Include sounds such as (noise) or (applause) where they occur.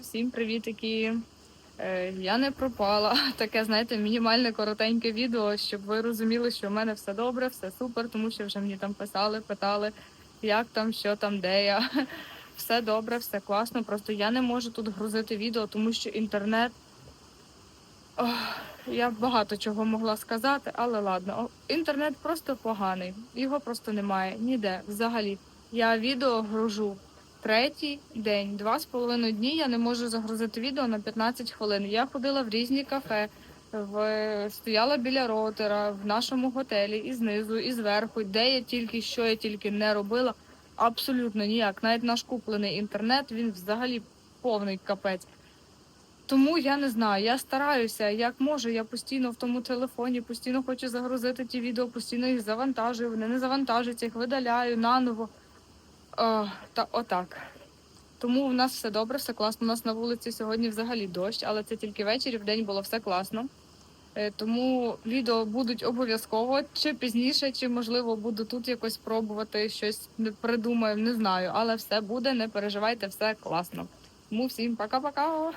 всім привітики. Е, Я не пропала. (laughs) Таке, знаєте, мінімальне коротеньке відео, щоб ви розуміли, що в мене все добре, все супер, тому що вже мені там писали, питали, як там, що там, де я. (laughs) Все добре, все класно. Просто я не можу тут грузити відео, тому що інтернет. Ох, я багато чого могла сказати, але ладно. Інтернет просто поганий. Його просто немає ніде взагалі. Я відео гружу третій день, два з половиною дні я не можу загрузити відео на 15 хвилин. Я ходила в різні кафе, в... стояла біля роутера в нашому готелі і знизу, і зверху, де я тільки що я тільки не робила. Абсолютно ніяк. Навіть наш куплений інтернет він взагалі повний капець. Тому я не знаю. Я стараюся, як можу. Я постійно в тому телефоні, постійно хочу загрузити ті відео, постійно їх завантажую. Вони не завантажуються, їх видаляю наново. О, та отак. Тому в нас все добре, все класно. У нас на вулиці сьогодні взагалі дощ, але це тільки ввечері, в день було все класно. Е, Тому відео будуть обов'язково чи пізніше, чи можливо буду тут якось пробувати щось не придумаю, не знаю. Але все буде, не переживайте, все класно. Тому всім пока-пока.